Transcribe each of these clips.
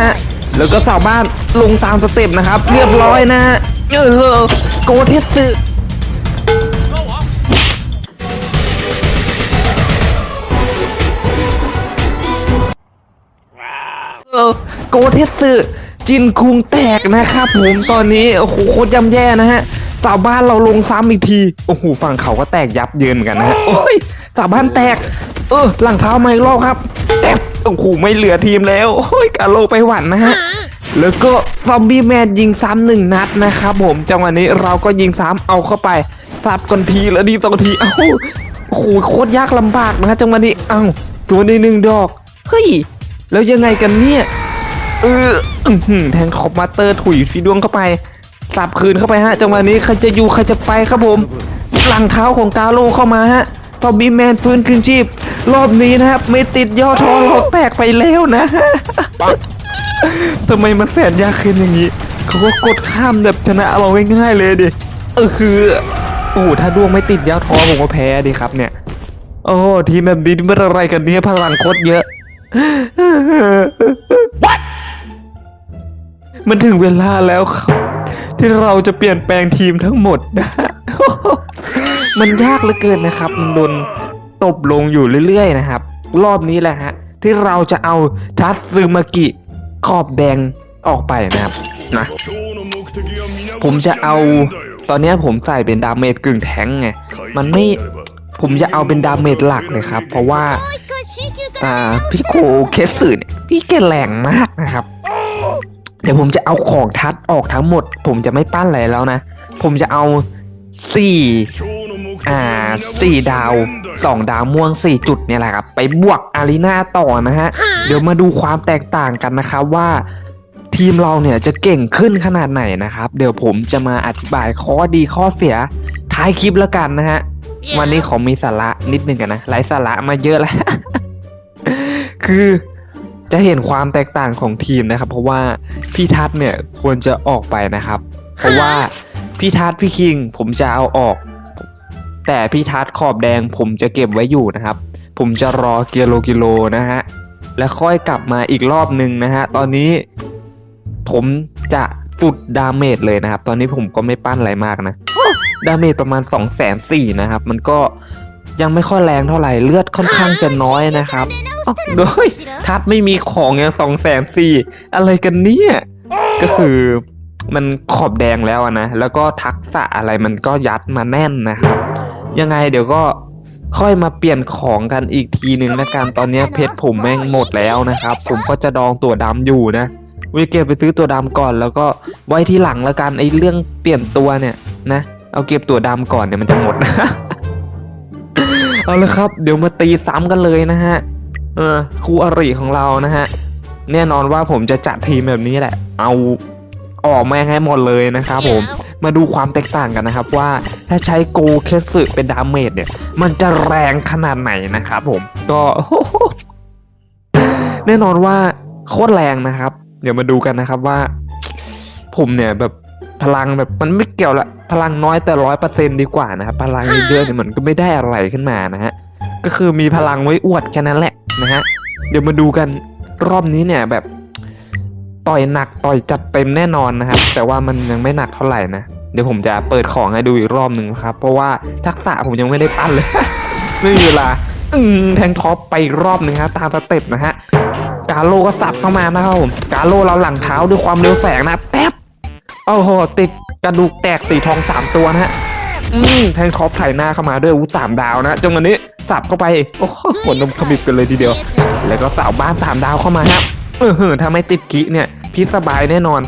ฮะ แล้วก็สาวบ้านลงตามสเต็ปนะครับ เรียบร้อยนะฮะเออโกเทสึเออโกเทสึจินคุงแตกนะครับผมตอนนี้โอ้โหโคตรย่ำแย่นะฮะสาวบ้านเราลงซ้ำอีกทีโอ้โหฝั่งเขาก็แตกยับเยินเหมือนกันนะฮะโอ้ยสาวบ้านแตก เออหลังเท้ามาอีกรอบครับแตก โอ้โหไม่เหลือทีมแล้วโอ้ยกาโลไปหวันนะฮะแล้วก็ซอมบี้แมนยิงซ้ำหนึ่งนัดนะครับผมจังหวะนี้เราก็ยิงซ้ำเอาเข้าไปสับกันทีแล้วดีสองทีเอ้าโอ้โหโคตรยากลำบากนะฮะจังหวะนี้เอ้าตัวนี้หนึ่งดอกเฮ้ยแล้วยังไงกันเนี่ยเอออื้อหือแทงขอบมาสเตอร์ถุยฟีดวงเข้าไปสับคืนเข้าไปฮะจังหวะนี้ใครจะอยู่ใครจะไปครับผมหลังเท้าของกาโลเข้ามาฮะซอมบี้แมนฟื้นคืนชีพ รอบนี้นะครับ ไม่ติดย่อท้อเราแตกไปแล้วนะทำไมมันแสนยากขึ้นอย่างนี้เขาก็กดข้ามแบบชนะเราง่ายๆเลยดิเออคือโอ้โหถ้าดวงไม่ติดย่อท้อผมก็แพ้ดิครับเนี่ย โอ้ทีมแบบนี้มันอะไรกันเนี่ยพลังโคตรเยอะมันถึงเวลาแล้วครับ ที่เราจะเปลี่ยนแปลงทีมทั้งหมดนะมันยากเหลือเกินนะครับมันโดน ตบลงอยู่เรื่อยๆนะครับ รอบนี้แหละฮะที่เราจะเอาทัตซึมากิขอบแดงออกไปนะครับนะผมจะเอาตอนนี้ผมใส่เป็นดาเมจกึ่งแทงไงมันไม่ผมจะเอาเป็นดาเมจหลักเลยครับ เพราะว่าอ่าพี่โคเคสึเนี่ยพี่แกแรงมากนะครับ เดี๋ยวผมจะเอาของทัดออกทั้งหมด ผมจะไม่ปั้นอะไรแล้วนะ ผมจะเอาสี่ อ่าสี่ดาวสองดาวม่วงสี่จุดเนี่ยแหละครับ ไปบวกอารีนาต่อนะฮะ เดี๋ยวมาดูความแตกต่างกันนะครับว่าทีมเราเนี่ยจะเก่งขึ้นขนาดไหนนะครับ เดี๋ยวผมจะมาอธิบายข้อดีข้อเสียท้ายคลิปแล้วกันนะฮะ วันนี้ขอมีสาระนิดนึงกันนะไร้สาระมาเยอะแล้ว คือจะเห็นความแตกต่างของทีมนะครับ เพราะว่าพี่ทัศน์เนี่ยควรจะออกไปนะครับ เพราะว่าพี่ทัศน์พี่คิงผมจะเอาออก แต่พี่ทัศน์ขอบแดงผมจะเก็บไว้อยู่นะครับ ผมจะรอกิโลกิโลนะฮะ แล้วค่อยกลับมาอีกรอบหนึ่งนะฮะ ตอนนี้ผมจะสุดดาเมจเลยนะครับ ตอนนี้ผมก็ไม่ปั้นอะไรมากนะ ดาเมจประมาณ2องแสนสี่นะครับ มันก็ยังไม่ค่อยแรงเท่าไหร่ เลือดค่อนข้างจะน้อยนะครับอ้าวโดยทัดไม่มีของยังสองแสนสี่อะไรกันเนี่ย ก็คือมันขอบแดงแล้วอะนะ แล้วก็ทักษะอะไรมันก็ยัดมาแน่นนะครับ ยังไงเดี๋ยวก็ค่อยมาเปลี่ยนของกันอีกทีหนึ่งนะการตอนเนี้ยเพชรผมแม่งหมดแล้วนะครับ ผมก็จะดองตัวดำอยู่นะวิเก็บไปซื้อตัวดำก่อน แล้วก็ไว้ที่หลังแล้วกันไอ้เรื่องเปลี่ยนตัวเนี่ยนะเอาเก็บตัวดำก่อนเดี๋ยวมันจะหมดเอาละครับ เดี๋ยวมาตีซ้ำกันเลยนะฮะเออคู่อริของเรานะฮะแน่นอนว่าผมจะจัดทีมแบบนี้แหละ เอาออกแม่งให้หมดเลยนะครับผม มาดูความแตกต่างกันนะครับว่าถ้าใช้โกเคสึเป็นดาเมจเนี่ย มันจะแรงขนาดไหนนะครับผมก็แน่นอนว่าโคตรแรงนะครับ เดี๋ยวมาดูกันนะครับว่า ผมเนี่ยแบบพลังแบบมันไม่เกี่ยวละพลังน้อยแต่ร้อยเปอร์เซ็นดีกว่านะครับ พลังเยอะเนี่ยมันก็ไม่ได้อะไรขึ้นมานะฮะก็คือมีพลังไว้อวดแค่นั้นแหละนะฮะเดี๋ยวมาดูกันรอบนี้เนี่ยแบบ ต่อยหนักต่อยจัดเต็มแน่นอนนะครับ แต่ว่ามันยังไม่หนักเท่าไหร่นะ เดี๋ยวผมจะเปิดของให้ดูอีกรอบหนึ่งครับ เพราะว่าทักษะผมยังไม่ได้ปั้นเลย ไม่มีเวลาอืแทงท็อปไปอีกรอบหนึ่งฮะตามสเต็ปนะฮะกาโลก็สับเข้ามานะครับผมกาโลเราหลังเท้าด้วยความเร็วแสงนะแป๊บโอ้โหติดกระดูกแตกสีทองสามตัวนะฮะอืมแทงท็อปไถหน้าเข้ามาด้วยอู้สามดาวนะจังหวะนี้สับเข้าไปโอ้โหขนนมขมิบกันเลยทีเดียว แล้วก็สาวบ้านสามดาวเข้ามาครับ เออเฮ้อถ้าไม่ติดกิเนี่ยพิษสบายแน่นอน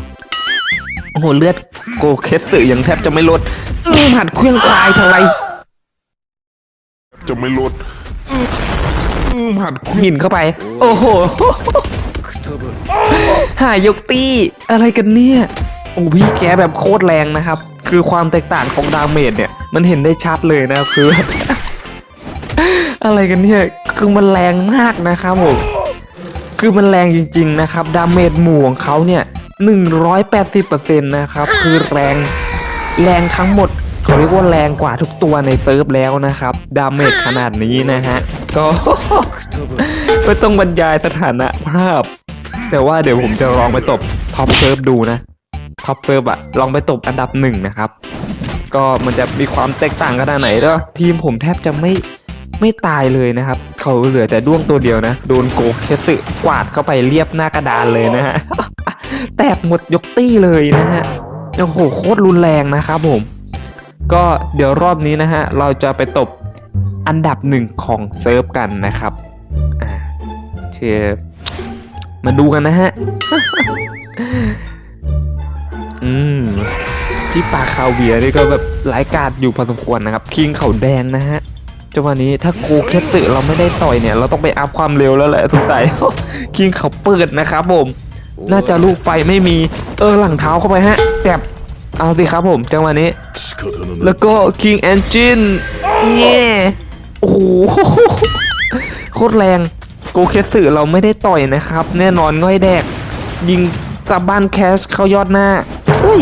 โอ้โห เลือดโกเคสสึยังแทบจะไม่ลดอืมหัดเครื่องควายทลายจะไม่ลดอืมหัดคุยหินเข้าไป โอ้โหหายกตี้อะไรกันเนี่ย โอ้พี่แกแบบโคตรแรงนะครับ คือความแตกต่างของดาเมจเนี่ย มันเห็นได้ชัดเลยนะครับคือ อะไรกันเนี่ย คือมันแรงมากนะครับผม คือมันแรงจริง ๆ นะครับ ดาเมจหมู่ของเขาเนี่ย 180%นะครับ คือแรงแรงทั้งหมดเขาเรียกว่าแรงกว่าทุกตัวในเซิร์ฟแล้วนะครับ ดาเมจขนาดนี้นะฮะ ก็ไม่ต้องบรรยายสถานะภาพ แต่ว่าเดี๋ยวผมจะลองไปตบท็อปเซิร์ฟดูนะท็อปเซิร์ฟอะลองไปตบอันดับหนึ่งนะครับ ก็มันจะมีความแตกต่างขนาดไหนแล้วทีมผมแทบจะไม่ ไม่ตายเลยนะครับ เขาเหลือแต่ด้วงตัวเดียวนะ โดนโกเคสึกวาดเข้าไปเรียบหน้ากระดานเลยนะฮะ แตกหมดยกตี้เลยนะฮะ โอ้โหโคตรรุนแรงนะครับผม ก็เดี๋ยวรอบนี้นะฮะ เราจะไปตบอันดับหนึ่งของเซิร์ฟกันนะครับ อ่าเชียร์มาดูกันนะฮะ อืมที่ปลาคาเวียร์นี่ก็แบบหลายกาดอยู่พอสมควรนะครับ คิงเขาแดงนะฮะ จังหวะนี้ถ้ากูแคสึเราไม่ได้ต่อยเนี่ย เราต้องไปอัพความเร็วแล้วแหละสงสัยคิงเขาเปิดนะครับผม น่าจะลูกไฟไม่มีเออหลังเท้าเข้าไปฮะแตบเอาสิครับผมจังหวะนี้ แล้วก็คิงแอนจินเย่โอ้โหโคตรแรงกูแคสึเราไม่ได้ต่อยนะครับ แน่นอนง่อยแดก ยิงจับบ้านแคชเข้ายอดหน้าเฮ้ย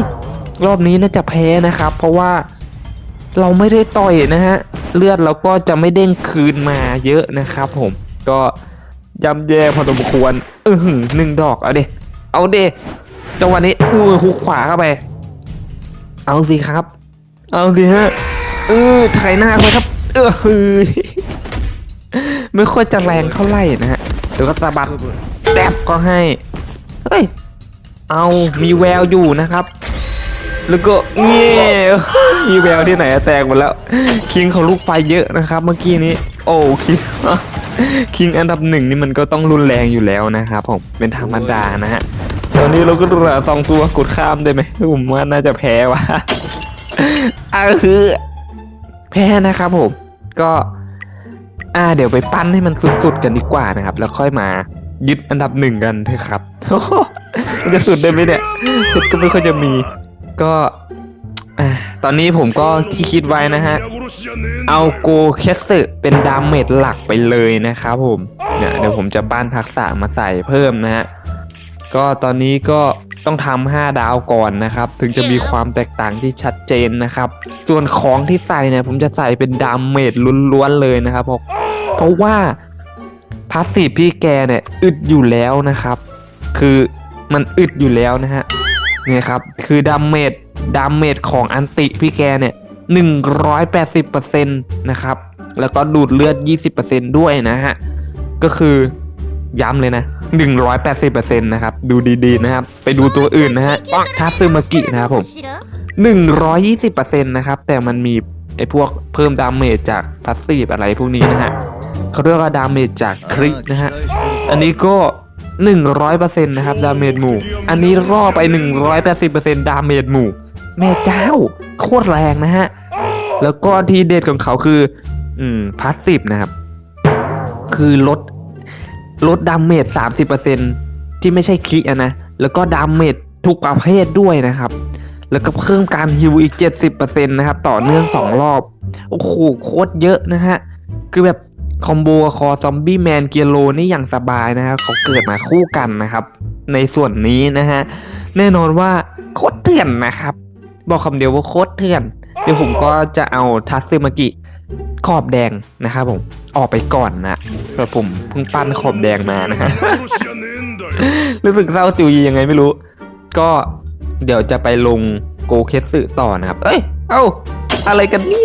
รอบนี้น่าจะแพ้นะครับ เพราะว่าเราไม่ได้ต่อยนะฮะ เลือดเราก็จะไม่เด้งคืนมาเยอะนะครับผมก็ย่ำแย่พอสมควรเออหหนึ่งดอกเอาเดเอาเดจังหวะนี้อู้ยหุกขวาเข้าไป เอาสิครับ เอาสิฮะเออถ่ายหน้าไปครับ เออฮ้ยไม่ค่อยจะแรงเท่าไหร่นะฮะเดี๋ยวก็สะบัดแตบก็ให้เฮ้ยเอามีแววอยู่นะครับ แล้วก็เงี้ยมีแววที่ไหนแตกหมดแล้ว คิงเขาลูกไฟเยอะนะครับ เมื่อกี้นี้ โอ้คิงคิงอันดับหนึ่งนี่มันก็ต้องรุนแรงอยู่แล้วนะครับผมเป็นธรรมดานะฮะตอนนี้เราก็เหลือสองตัวกดข้ามได้ไหมผมว่าน่าจะแพ้ว่ะอะคือแพ้นะครับผม ก็อ่าเดี๋ยวไปปั้นให้มันสุดๆกันดีกว่านะครับ แล้วค่อยมายึดอันดับหนึ่งกันเถอะครับจะสุดได้ไหมเนี่ยเพชรก็ไม่ค่อยจะมี ก็ตอนนี้ผมก็ที่คิดไว้นะฮะ เอาโกเคสเป็นดามเมจหลักไปเลยนะครับผมเนี่ยเดี๋ยวผมจะบ้านทักษะมาใส่เพิ่มนะฮะ ก็ตอนนี้ก็ต้องทำห้าดาวก่อนนะครับ ถึงจะมีความแตกต่างที่ชัดเจนนะครับ ส่วนของที่ใส่เนี่ยผมจะใส่เป็นดามเมจล้วนๆเลยนะครับ เพราะเพราะว่าพาสซีฟพี่แกเนี่ยอึดอยู่แล้วนะครับ คือมันอึดอยู่แล้วนะฮะ เนี่ยครับ คือดาเมจดาเมจของอันติพี่แกเนี่ย 180%นะครับ แล้วก็ดูดเลือด 20%ด้วยนะฮะ ก็คือย้ำเลยนะ 180%นะครับ ดูดีๆนะครับ ไปดูตัวอื่นนะฮะทาซึมากินะครับผม 120%นะครับ แต่มันมีไอ้พวกเพิ่มดาเมจจากพาสซีฟอะไรพวกนี้นะฮะเขาเรียกว่าดาเมจจากคริกนะฮะ อันนี้ก็ 100%นะครับดาเมจหมู่ อันนี้ล่อไป 180%ดาเมจหมู่ แม่เจ้า โคตรแรงนะฮะ แล้วก็ทีเด็ดของเขาคือ อืมพาสซีฟนะครับ คือลดลดดาเมจ30%ที่ไม่ใช่คลิกอะนะ แล้วก็ดาเมจทุกประเภทด้วยนะครับ แล้วก็เพิ่มการฮิวอีก 70%นะครับ ต่อเนื่อง 2 รอบ โอ้โหโคตรเยอะนะฮะ คือแบบ คอมโบคอซอมบี้แมนเกียโลนี่อย่างสบายนะครับเขาเกิดมาคู่กันนะครับ ในส่วนนี้นะฮะ แน่นอนว่าโคตรเถื่อนนะครับ บอกคำเดียวว่าโคตรเถื่อน เดี๋ยวผมก็จะเอาทัสซึมากิขอบแดงนะครับผมออกไปก่อนนะเพราะผมเพิ่งปั้นขอบแดงมานะฮะรู้สึกเศร้าจิวยียังไงไม่รู้ ก็เดี๋ยวจะไปลงโกเคสึต่อนะครับ เอ้ย เอ้า อะไรกันนี่